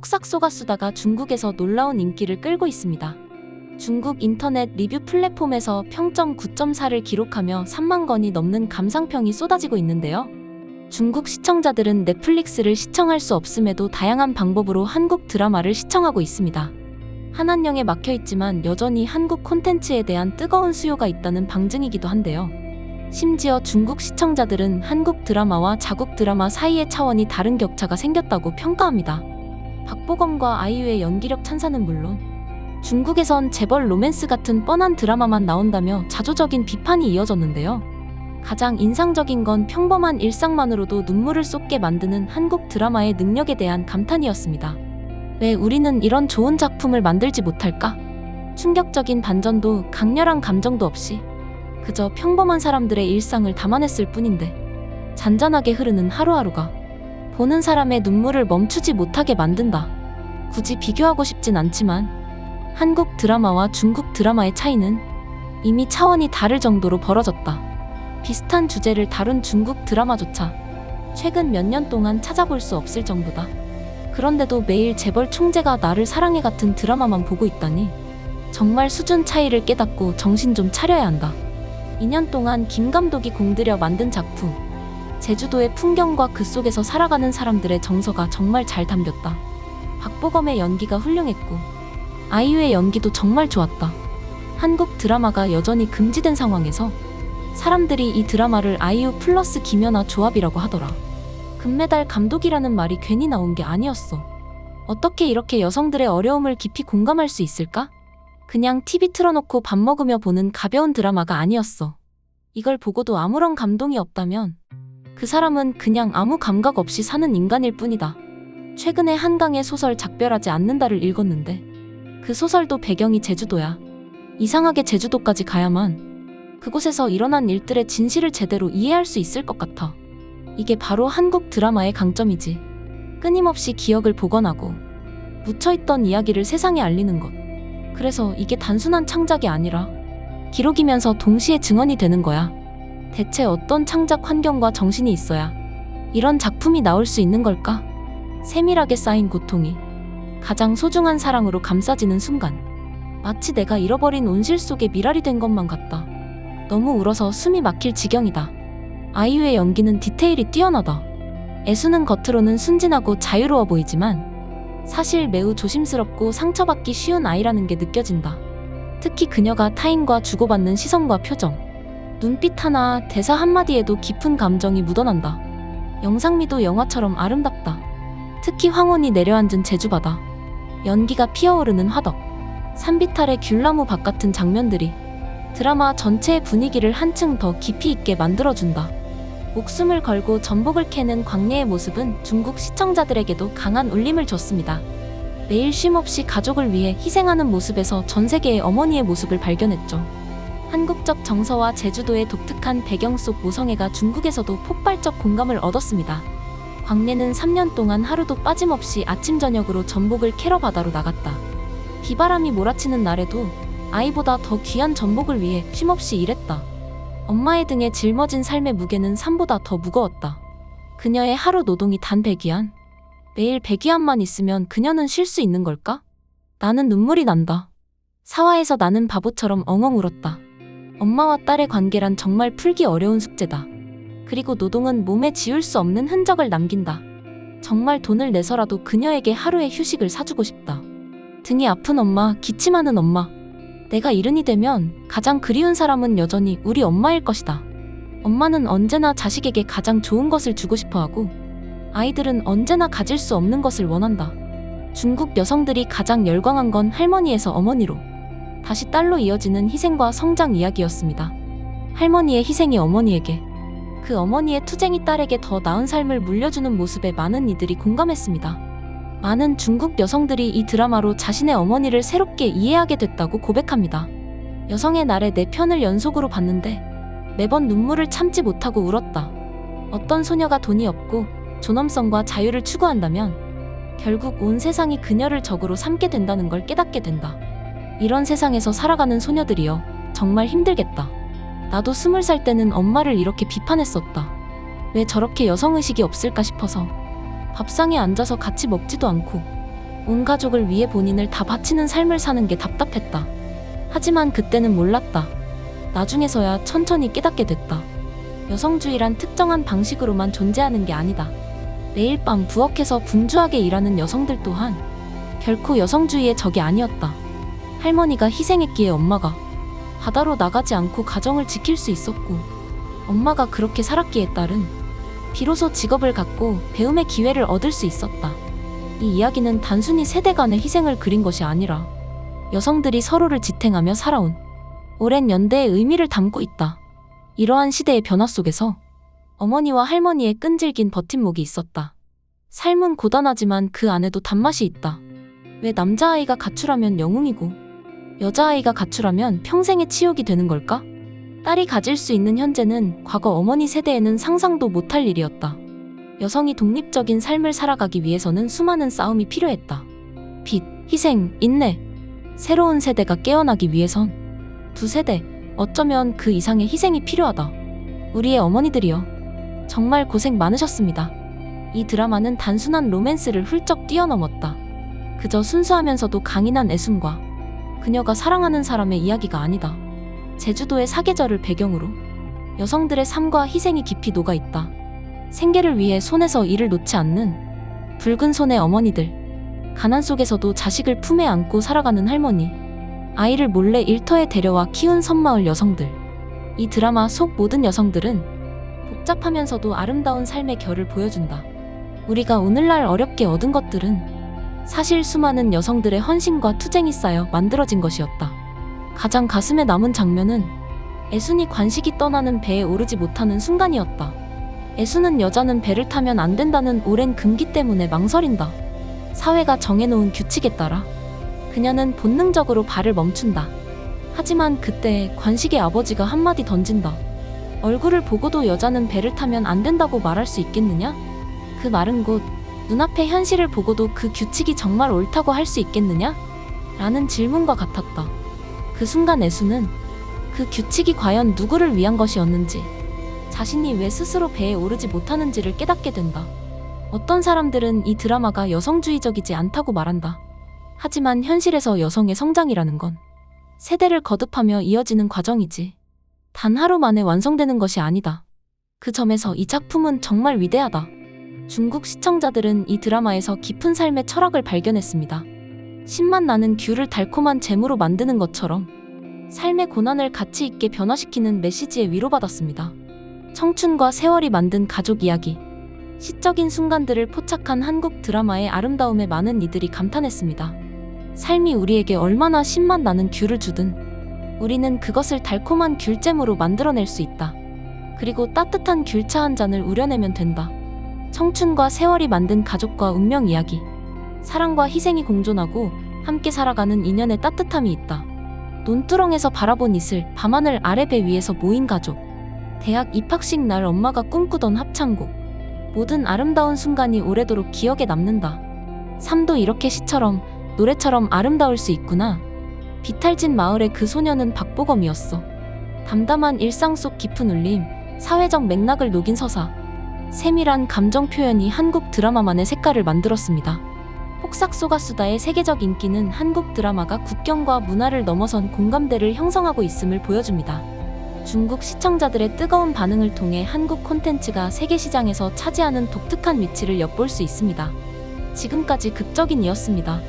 폭삭 쏘가수다가 중국에서 놀라운 인기를 끌고 있습니다. 중국 인터넷 리뷰 플랫폼에서 평점 9.4를 기록하며 3만 건이 넘는 감상평이 쏟아지고 있는데요. 중국 시청자들은 넷플릭스를 시청할 수 없음에도 다양한 방법으로 한국 드라마를 시청하고 있습니다. 한한령에 막혀 있지만 여전히 한국 콘텐츠에 대한 뜨거운 수요가 있다는 방증이기도 한데요. 심지어 중국 시청자들은 한국 드라마와 자국 드라마 사이의 차원이 다른 격차가 생겼다고 평가합니다. 박보검과 아이유의 연기력 찬사는 물론 중국에선 재벌 로맨스 같은 뻔한 드라마만 나온다며 자조적인 비판이 이어졌는데요. 가장 인상적인 건 평범한 일상만으로도 눈물을 쏟게 만드는 한국 드라마의 능력에 대한 감탄이었습니다. 왜 우리는 이런 좋은 작품을 만들지 못할까? 충격적인 반전도 강렬한 감정도 없이 그저 평범한 사람들의 일상을 담아냈을 뿐인데 잔잔하게 흐르는 하루하루가 보는 사람의 눈물을 멈추지 못하게 만든다. 굳이 비교하고 싶진 않지만 한국 드라마와 중국 드라마의 차이는 이미 차원이 다를 정도로 벌어졌다. 비슷한 주제를 다룬 중국 드라마조차 최근 몇 년 동안 찾아볼 수 없을 정도다. 그런데도 매일 재벌 총재가 나를 사랑해 같은 드라마만 보고 있다니 정말 수준 차이를 깨닫고 정신 좀 차려야 한다. 2년 동안 김 감독이 공들여 만든 작품 제주도의 풍경과 그 속에서 살아가는 사람들의 정서가 정말 잘 담겼다. 박보검의 연기가 훌륭했고 아이유의 연기도 정말 좋았다. 한국 드라마가 여전히 금지된 상황에서 사람들이 이 드라마를 아이유 플러스 김연아 조합이라고 하더라. 금메달 감독이라는 말이 괜히 나온 게 아니었어. 어떻게 이렇게 여성들의 어려움을 깊이 공감할 수 있을까? 그냥 TV 틀어놓고 밥 먹으며 보는 가벼운 드라마가 아니었어. 이걸 보고도 아무런 감동이 없다면 그 사람은 그냥 아무 감각 없이 사는 인간일 뿐이다. 최근에 한강의 소설 작별하지 않는다를 읽었는데 그 소설도 배경이 제주도야. 이상하게 제주도까지 가야만 그곳에서 일어난 일들의 진실을 제대로 이해할 수 있을 것 같아. 이게 바로 한국 드라마의 강점이지. 끊임없이 기억을 복원하고 묻혀있던 이야기를 세상에 알리는 것. 그래서 이게 단순한 창작이 아니라 기록이면서 동시에 증언이 되는 거야. 대체 어떤 창작 환경과 정신이 있어야 이런 작품이 나올 수 있는 걸까? 세밀하게 쌓인 고통이 가장 소중한 사랑으로 감싸지는 순간 마치 내가 잃어버린 온실 속에 미랄이 된 것만 같다. 너무 울어서 숨이 막힐 지경이다. 아이유의 연기는 디테일이 뛰어나다. 애수는 겉으로는 순진하고 자유로워 보이지만 사실 매우 조심스럽고 상처받기 쉬운 아이라는 게 느껴진다. 특히 그녀가 타인과 주고받는 시선과 표정, 눈빛 하나, 대사 한마디에도 깊은 감정이 묻어난다. 영상미도 영화처럼 아름답다. 특히 황혼이 내려앉은 제주바다, 연기가 피어오르는 화덕, 산비탈의 귤나무 밭 같은 장면들이 드라마 전체의 분위기를 한층 더 깊이 있게 만들어준다. 목숨을 걸고 전복을 캐는 광래의 모습은 중국 시청자들에게도 강한 울림을 줬습니다. 매일 쉼없이 가족을 위해 희생하는 모습에서 전 세계의 어머니의 모습을 발견했죠. 한국적 정서와 제주도의 독특한 배경 속 모성애가 중국에서도 폭발적 공감을 얻었습니다. 광래는 3년 동안 하루도 빠짐없이 아침 저녁으로 전복을 캐러 바다로 나갔다. 비바람이 몰아치는 날에도 아이보다 더 귀한 전복을 위해 쉼없이 일했다. 엄마의 등에 짊어진 삶의 무게는 산보다 더 무거웠다. 그녀의 하루 노동이 단 100위안. 매일 100위안만 있으면 그녀는 쉴 수 있는 걸까? 나는 눈물이 난다. 사화에서 나는 바보처럼 엉엉 울었다. 엄마와 딸의 관계란 정말 풀기 어려운 숙제다. 그리고 노동은 몸에 지울 수 없는 흔적을 남긴다. 정말 돈을 내서라도 그녀에게 하루의 휴식을 사주고 싶다. 등이 아픈 엄마, 기침하는 엄마. 내가 이른이 되면 가장 그리운 사람은 여전히 우리 엄마일 것이다. 엄마는 언제나 자식에게 가장 좋은 것을 주고 싶어 하고, 아이들은 언제나 가질 수 없는 것을 원한다. 중국 여성들이 가장 열광한 건 할머니에서 어머니로, 다시 딸로 이어지는 희생과 성장 이야기였습니다. 할머니의 희생이 어머니에게, 그 어머니의 투쟁이 딸에게 더 나은 삶을 물려주는 모습에 많은 이들이 공감했습니다. 많은 중국 여성들이 이 드라마로 자신의 어머니를 새롭게 이해하게 됐다고 고백합니다. 여성의 날에 내 편을 연속으로 봤는데 매번 눈물을 참지 못하고 울었다. 어떤 소녀가 돈이 없고 존엄성과 자유를 추구한다면 결국 온 세상이 그녀를 적으로 삼게 된다는 걸 깨닫게 된다. 이런 세상에서 살아가는 소녀들이여 정말 힘들겠다. 나도 스물 살 때는 엄마를 이렇게 비판했었다. 왜 저렇게 여성의식이 없을까 싶어서 밥상에 앉아서 같이 먹지도 않고 온 가족을 위해 본인을 다 바치는 삶을 사는 게 답답했다. 하지만 그때는 몰랐다. 나중에서야 천천히 깨닫게 됐다. 여성주의란 특정한 방식으로만 존재하는 게 아니다. 매일 밤 부엌에서 분주하게 일하는 여성들 또한 결코 여성주의의 적이 아니었다. 할머니가 희생했기에 엄마가 바다로 나가지 않고 가정을 지킬 수 있었고, 엄마가 그렇게 살았기에 딸은 비로소 직업을 갖고 배움의 기회를 얻을 수 있었다. 이 이야기는 단순히 세대 간의 희생을 그린 것이 아니라 여성들이 서로를 지탱하며 살아온 오랜 연대의 의미를 담고 있다. 이러한 시대의 변화 속에서 어머니와 할머니의 끈질긴 버팀목이 있었다. 삶은 고단하지만 그 안에도 단맛이 있다. 왜 남자아이가 가출하면 영웅이고 여자아이가 가출하면 평생의 치욕이 되는 걸까? 딸이 가질 수 있는 현재는 과거 어머니 세대에는 상상도 못할 일이었다. 여성이 독립적인 삶을 살아가기 위해서는 수많은 싸움이 필요했다. 빚, 희생, 인내. 새로운 세대가 깨어나기 위해선 두 세대, 어쩌면 그 이상의 희생이 필요하다. 우리의 어머니들이여. 정말 고생 많으셨습니다. 이 드라마는 단순한 로맨스를 훌쩍 뛰어넘었다. 그저 순수하면서도 강인한 애순과 그녀가 사랑하는 사람의 이야기가 아니다. 제주도의 사계절을 배경으로 여성들의 삶과 희생이 깊이 녹아 있다. 생계를 위해 손에서 일을 놓지 않는 붉은 손의 어머니들. 가난 속에서도 자식을 품에 안고 살아가는 할머니. 아이를 몰래 일터에 데려와 키운 섬마을 여성들. 이 드라마 속 모든 여성들은 복잡하면서도 아름다운 삶의 결을 보여준다. 우리가 오늘날 어렵게 얻은 것들은 사실 수많은 여성들의 헌신과 투쟁이 쌓여 만들어진 것이었다. 가장 가슴에 남은 장면은 애순이 관식이 떠나는 배에 오르지 못하는 순간이었다. 애순은 여자는 배를 타면 안 된다는 오랜 금기 때문에 망설인다. 사회가 정해놓은 규칙에 따라 그녀는 본능적으로 발을 멈춘다. 하지만 그때 관식의 아버지가 한마디 던진다. 얼굴을 보고도 여자는 배를 타면 안 된다고 말할 수 있겠느냐? 그 말은 곧 눈앞의 현실을 보고도 그 규칙이 정말 옳다고 할 수 있겠느냐? 라는 질문과 같았다. 그 순간 애수는 그 규칙이 과연 누구를 위한 것이었는지, 자신이 왜 스스로 배에 오르지 못하는지를 깨닫게 된다. 어떤 사람들은 이 드라마가 여성주의적이지 않다고 말한다. 하지만 현실에서 여성의 성장이라는 건 세대를 거듭하며 이어지는 과정이지. 단 하루 만에 완성되는 것이 아니다. 그 점에서 이 작품은 정말 위대하다. 중국 시청자들은 이 드라마에서 깊은 삶의 철학을 발견했습니다. 신맛 나는 귤을 달콤한 잼으로 만드는 것처럼 삶의 고난을 가치 있게 변화시키는 메시지에 위로받았습니다. 청춘과 세월이 만든 가족 이야기. 시적인 순간들을 포착한 한국 드라마의 아름다움에 많은 이들이 감탄했습니다. 삶이 우리에게 얼마나 신맛 나는 귤을 주든 우리는 그것을 달콤한 귤잼으로 만들어낼 수 있다. 그리고 따뜻한 귤차 한 잔을 우려내면 된다. 청춘과 세월이 만든 가족과 운명 이야기. 사랑과 희생이 공존하고 함께 살아가는 인연의 따뜻함이 있다. 논두렁에서 바라본 이슬, 밤하늘 아래 배 위에서 모인 가족. 대학 입학식 날 엄마가 꿈꾸던 합창곡. 모든 아름다운 순간이 오래도록 기억에 남는다. 삶도 이렇게 시처럼, 노래처럼 아름다울 수 있구나. 비탈진 마을의 그 소녀는 박보검이었어. 담담한 일상 속 깊은 울림, 사회적 맥락을 녹인 서사. 세밀한 감정 표현이 한국 드라마만의 색깔을 만들었습니다. 폭삭 소가수다의 세계적 인기는 한국 드라마가 국경과 문화를 넘어선 공감대를 형성하고 있음을 보여줍니다. 중국 시청자들의 뜨거운 반응을 통해 한국 콘텐츠가 세계 시장에서 차지하는 독특한 위치를 엿볼 수 있습니다. 지금까지 극적인이었습니다.